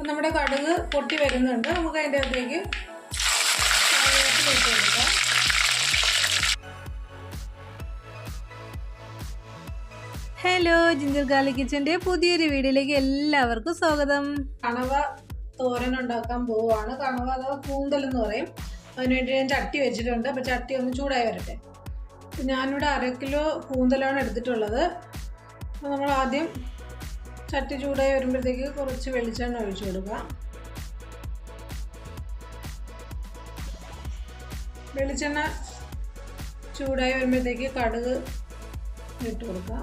അപ്പം നമ്മുടെ കടുക് പൊട്ടി വരുന്നുണ്ട്. നമുക്ക് അതിന്റെ അകത്തേക്ക് കറിവേപ്പില ഇട്ട് കൊടുക്കാം. ഹലോ ജിഞ്ചർ ഗാർലിക് കിച്ചന്റെ പുതിയൊരു വീഡിയോയിലേക്ക് എല്ലാവർക്കും സ്വാഗതം. കണവ തോരൻ ഉണ്ടാക്കാൻ പോവാണ് കണവ അഥവാ കൂന്തൽ എന്ന് പറയും. അതിനുവേണ്ടി ഞാൻ ചട്ടി വെച്ചിട്ടുണ്ട്. അപ്പോൾ ചട്ടി ഒന്ന് ചൂടായി വരട്ടെ. ഞാനിവിടെ അര കിലോ കൂന്തലാണ് എടുത്തിട്ടുള്ളത്. അപ്പോൾ നമ്മൾ ആദ്യം ചട്ടി ചൂടായി വരുമ്പോഴത്തേക്ക് കുറച്ച് വെളിച്ചെണ്ണ ഒഴിച്ചു കൊടുക്കാം വെളിച്ചെണ്ണ ചൂടായി വരുമ്പോഴത്തേക്ക് കടുക് ഇട്ട് കൊടുക്കാം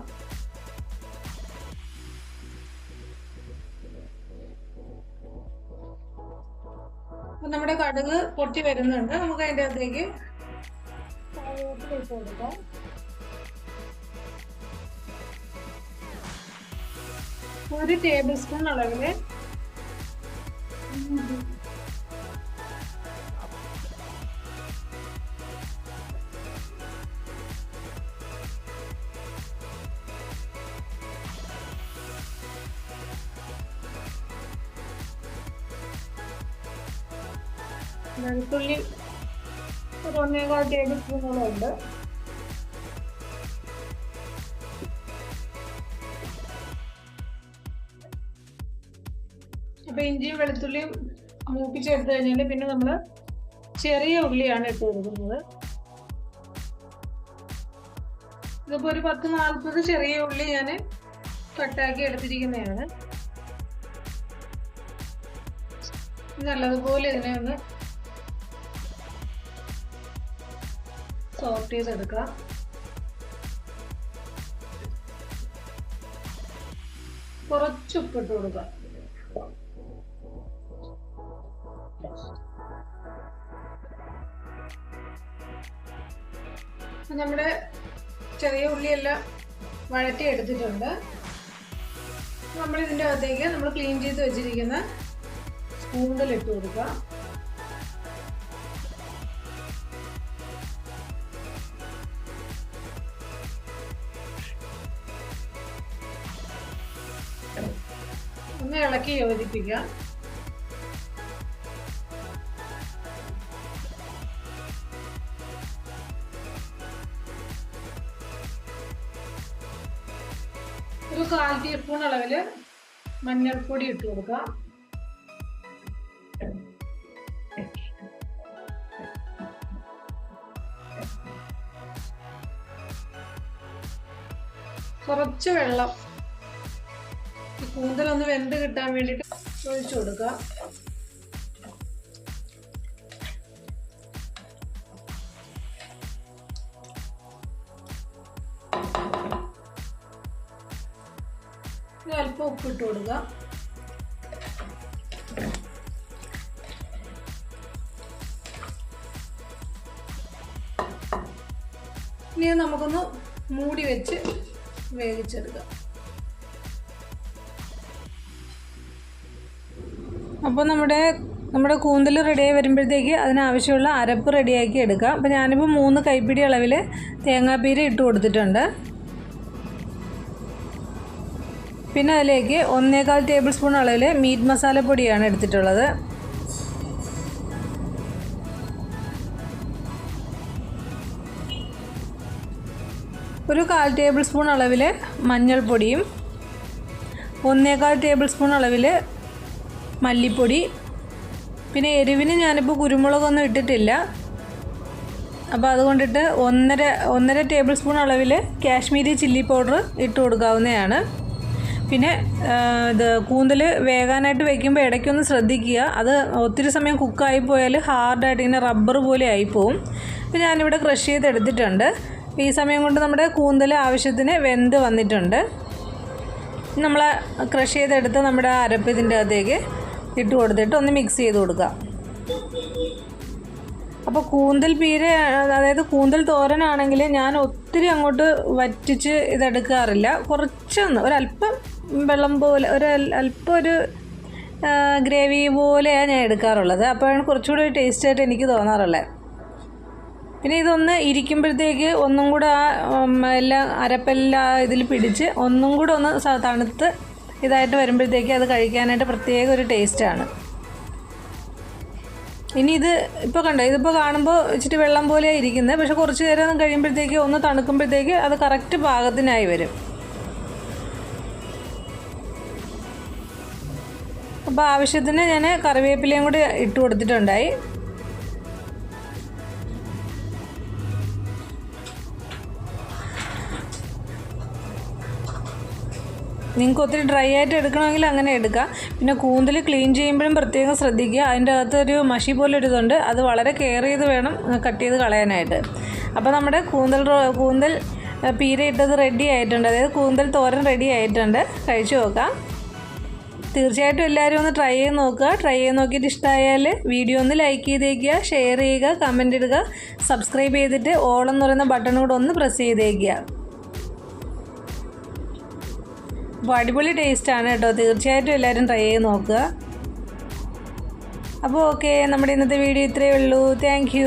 അപ്പം നമ്മുടെ കടുക് പൊട്ടി വരുന്നുണ്ട്. നമുക്ക് അതിന്റെ അകത്തേക്ക് ഇട്ട് കൊടുക്കാം. ഒരു ടേബിൾ സ്പൂൺ അളവിൽ വെളുത്തുള്ളി ഒരു ഒന്നേകാൽ ടേബിൾ സ്പൂണോളം ഉണ്ട്. അപ്പൊ ഇഞ്ചിയും വെളുത്തുള്ളിയും മൂപ്പിച്ചെടുത്ത് കഴിഞ്ഞാൽ പിന്നെ നമ്മൾ ചെറിയ ഉള്ളിയാണ് ഇട്ട് കൊടുക്കുന്നത്. ഇതിപ്പോ ഒരു പത്ത് നാൽപ്പത് ചെറിയ ഉള്ളി ഞാൻ കട്ടാക്കി എടുത്തിരിക്കുന്നതാണ്. നല്ലതുപോലെ ഇതിനെ ഒന്ന് സോർട്ട് ചെയ്തെടുക്കാം കുറച്ച് കൊടുക്കാം നമ്മുടെ ചെറിയ ഉള്ളിയെല്ലാം വഴറ്റി എടുത്തിട്ടുണ്ട്. നമ്മൾ ഇതിന്റെ അകത്തേക്ക് നമ്മൾ ക്ലീൻ ചെയ്ത് വെച്ചിരിക്കുന്ന സ്പൂണിൽ ഇട്ട് കൊടുക്കുക. ഒന്ന് ഇളക്കി യോജിപ്പിക്കാം. ഒരു കാൽ ടീസ്പൂൺ അളവിൽ മഞ്ഞൾപ്പൊടി ഇട്ട് കൊടുക്കാം. കുറച്ച് വെള്ളം. കൂന്തലൊന്ന് വെന്ത് കിട്ടാൻ വേണ്ടിട്ട് ഒഴിച്ചു കൊടുക്കുക അല്പം ഉപ്പിട്ട് കൊടുക്കുക. ഇനി നമുക്കൊന്ന് മൂടി വെച്ച് വേവിച്ചെടുക്കാം. അപ്പോൾ നമ്മുടെ നമ്മുടെ കൂന്തൽ റെഡിയായി വരുമ്പോഴത്തേക്ക് അതിനാവശ്യമുള്ള അരപ്പ് റെഡിയാക്കി എടുക്കാം. അപ്പോൾ ഞാനിപ്പോൾ മൂന്ന് കൈപ്പിടി അളവിൽ തേങ്ങാപ്പീര ഇട്ട് കൊടുത്തിട്ടുണ്ട്. പിന്നെ അതിലേക്ക് ഒന്നേകാൽ ടേബിൾ സ്പൂൺ അളവിൽ മീറ്റ് മസാലപ്പൊടിയാണ് എടുത്തിട്ടുള്ളത്. ഒരു കാൽ ടേബിൾ സ്പൂൺ അളവിൽ മഞ്ഞൾപ്പൊടിയും ഒന്നേകാൽ ടേബിൾ സ്പൂൺ അളവിൽ മല്ലിപ്പൊടി. പിന്നെ എരിവിന് ഞാനിപ്പോൾ കുരുമുളകൊന്നും ഇട്ടിട്ടില്ല. അപ്പോൾ അതുകൊണ്ടിട്ട് ഒന്നര ഒന്നര ടേബിൾ സ്പൂൺ അളവിൽ കാശ്മീരി ചില്ലി പൗഡർ ഇട്ട് കൊടുക്കാവുന്നതാണ്. പിന്നെ ഇത് കൂന്തൽ വേകാനായിട്ട് വയ്ക്കുമ്പോൾ ഇടയ്ക്കൊന്ന് ശ്രദ്ധിക്കുക. അത് ഒത്തിരി സമയം കുക്കായി പോയാൽ ഹാർഡായിട്ട് ഇങ്ങനെ റബ്ബർ പോലെ ആയിപ്പോവും. അപ്പോൾ ഞാനിവിടെ ക്രഷ് ചെയ്തെടുത്തിട്ടുണ്ട്. ഈ സമയം കൊണ്ട് നമ്മുടെ കൂന്തൽ ആവശ്യത്തിന് വെന്ത് വന്നിട്ടുണ്ട്. നമ്മൾ ക്രഷ് ചെയ്തെടുത്ത് നമ്മുടെ അരപ്പ് ഇതിന്റെ അകത്തേക്ക് ഇട്ട് കൊടുത്തിട്ട് ഒന്ന് മിക്സ് ചെയ്ത് കൊടുക്കുക അപ്പോൾ കൂന്തൽ പീര അതായത് കൂന്തൽ തോരനാണെങ്കിൽ ഞാൻ ഒത്തിരി അങ്ങോട്ട് വറ്റിച്ച് ഇതെടുക്കാറില്ല. കുറച്ചൊന്ന് ഒരല്പം വെള്ളം പോലെ ഒരു അല്പം ഒരു ഗ്രേവി പോലെയാണ് ഞാൻ എടുക്കാറുള്ളത്. അപ്പോൾ കുറച്ചുകൂടി ടേസ്റ്റായിട്ട് എനിക്ക് തോന്നാറുള്ളത് പിന്നെ ഇതൊന്ന് ഇരിക്കുമ്പോഴത്തേക്ക് ഒന്നും കൂടെ ആ എല്ലാം അരപ്പെല്ലാം ഇതിൽ പിടിച്ച് ഒന്നും കൂടെ ഒന്ന് തണുത്ത് ഇതായിട്ട് വരുമ്പോഴത്തേക്ക് അത് കഴിക്കാനായിട്ട് പ്രത്യേക ഒരു ടേസ്റ്റാണ് ഇനി ഇത് ഇപ്പോൾ കണ്ടോ? ഇതിപ്പോൾ കാണുമ്പോൾ ഇച്ചിരി വെള്ളം പോലെയാണ് ഇരിക്കുന്നത് പക്ഷെ കുറച്ച് നേരം കഴിയുമ്പോഴത്തേക്ക് ഒന്ന് തണുക്കുമ്പോഴത്തേക്ക് അത് കറക്റ്റ് പാകത്തിനായി വരും. അപ്പോൾ ആവശ്യത്തിന് ഞാൻ കറിവേപ്പിലയും കൂടി ഇട്ട് കൊടുത്തിട്ടുണ്ടായി. നിങ്ങൾക്ക് ഒത്തിരി ഡ്രൈ ആയിട്ട് എടുക്കണമെങ്കിൽ അങ്ങനെ എടുക്കാം. പിന്നെ കൂന്തൽ ക്ലീൻ ചെയ്യുമ്പോഴും പ്രത്യേകം ശ്രദ്ധിക്കുക. അതിന്റെ അകത്തൊരു മഷി പോലെ ഒരു ഇതുണ്ട് അത് വളരെ കെയർ ചെയ്ത് വേണം കട്ട് ചെയ്ത് കളയാനായിട്ട്. അപ്പോൾ നമ്മുടെ കൂന്തൽ കൂന്തൽ പീര ഇട്ടത് റെഡി ആയിട്ടുണ്ട്. അതായത് കൂന്തൽ തോരൻ റെഡി ആയിട്ടുണ്ട്. കഴിച്ചു നോക്കാം. തീർച്ചയായിട്ടും എല്ലാവരും ഒന്ന് ട്രൈ ചെയ്ത് നോക്കുക. ട്രൈ ചെയ്ത് നോക്കിയിട്ട് ഇഷ്ടമായാൽ വീഡിയോ ഒന്ന് ലൈക്ക് ചെയ്തേക്കുക ഷെയർ ചെയ്യുക കമന്റ് ഇടുക സബ്സ്ക്രൈബ് ചെയ്തിട്ട് ഓൾ എന്ന് പറയുന്ന ബട്ടൺ കൂടെ ഒന്ന് പ്രസ് ചെയ്തേക്കുക. അപ്പോൾ അടിപൊളി ടേസ്റ്റാണ് കേട്ടോ. തീർച്ചയായിട്ടും എല്ലാവരും ട്രൈ ചെയ്ത് നോക്കുക. അപ്പോൾ ഓക്കെ നമ്മുടെ ഇന്നത്തെ വീഡിയോ ഇത്രയേ ഉള്ളൂ. താങ്ക്